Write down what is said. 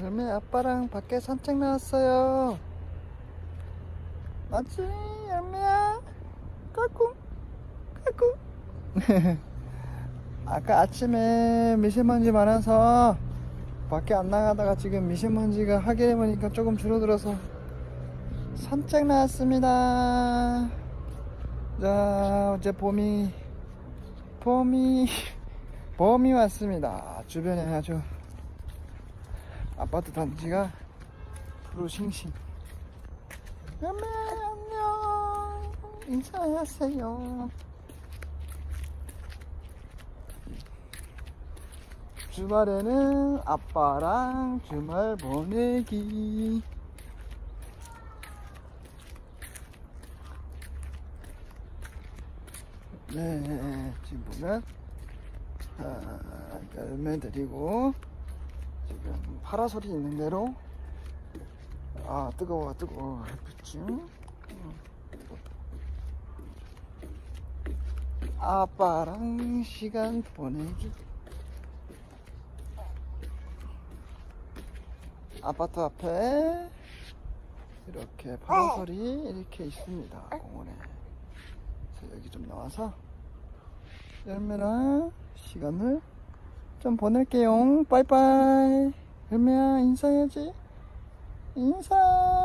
열매 아빠랑 밖에 산책 나왔어요. 맞지? 열매야? 까꿍, 까꿍. 아까 아침에 미세먼지 많아서 밖에 안 나가다가 지금 미세먼지가 하게 보니까 조금 줄어들어서 산책 나왔습니다. 자, 이제 봄이, 봄이, 봄이 왔습니다. 주변에 아주 아파트 단지가 푸르싱싱. 엄마 안녕. 인사하세요. 주말에는 아빠랑 주말 보내기. 네, 지금 보면 아, 열매 드리고 지금 파라솔이 있는 대로. 아 뜨거워 뜨거워. 햇빛이 아빠랑 시간 보내기. 아파트 앞에 이렇게 파라솔이 이렇게 있습니다. 공원에. 그래서 여기 좀 나와서 열매랑 시간을 좀 보낼게요. 빠이빠이. 열매야, 인사해야지. 인사.